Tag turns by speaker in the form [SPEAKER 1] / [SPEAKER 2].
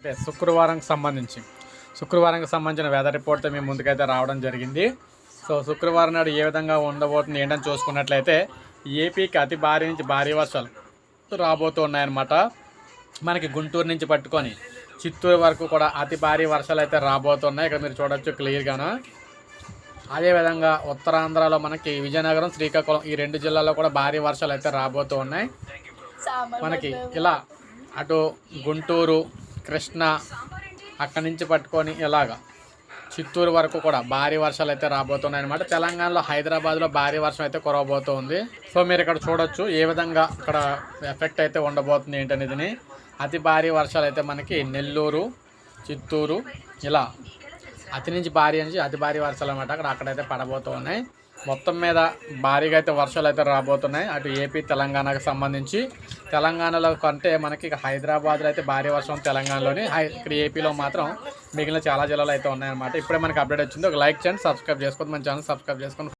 [SPEAKER 1] అయితే శుక్రవారంకి సంబంధించి. శుక్రవారంకి సంబంధించిన వెదర్ రిపోర్ట్తో మేము ముందుకైతే రావడం జరిగింది. సో శుక్రవారం నాడు ఏ విధంగా ఉండబోతుంది ఏంటని చూసుకున్నట్లయితే ఏపీకి అతి భారీ నుంచి భారీ వర్షాలు రాబోతూ ఉన్నాయన్నమాట. మనకి గుంటూరు నుంచి పట్టుకొని చిత్తూరు వరకు కూడా అతి భారీ వర్షాలు అయితే రాబోతున్నాయి. ఇక్కడ మీరు చూడొచ్చు క్లియర్గాను. అదేవిధంగా ఉత్తరాంధ్రలో మనకి విజయనగరం శ్రీకాకుళం ఈ రెండు జిల్లాల్లో కూడా భారీ వర్షాలు అయితే రాబోతూ ఉన్నాయి. మనకి ఇలా అటు గుంటూరు కృష్ణ అక్కడి నుంచి పట్టుకొని ఇలాగా చిత్తూరు వరకు కూడా భారీ వర్షాలు అయితే రాబోతున్నాయి అనమాట తెలంగాణలో హైదరాబాద్లో భారీ వర్షం అయితే కురవబోతుంది. సో మీరు ఇక్కడ చూడొచ్చు ఏ విధంగా ఇక్కడ ఎఫెక్ట్ అయితే ఉండబోతుంది ఏంటనేది అతి భారీ వర్షాలు అయితే మనకి నెల్లూరు చిత్తూరు ఇలా అతి నుంచి భారీ నుంచి అతి భారీ వర్షాలు అనమాట అక్కడ అక్కడైతే పడబోతూ ఉన్నాయి మొత్తం మీద భారీగా అయితే వర్షాలు అయితే రాబోతున్నాయి. అటు ఏపీ తెలంగాణకు సంబంధించి. తెలంగాణలో కంటే మనకి హైదరాబాద్లో అయితే భారీ వర్షం తెలంగాణలోని. ఇక్కడ ఏపీలో మాత్రం మిగిలిన చాలా జిల్లాలు అయితే ఉన్నాయన్నమాట. ఇప్పుడే మనకి అప్డేట్ వచ్చింది. ఒక లైక్ చేయండి సబ్స్క్రైబ్ చేసుకోండి. మన ఛానల్ సబ్స్క్రైబ్ చేసుకొని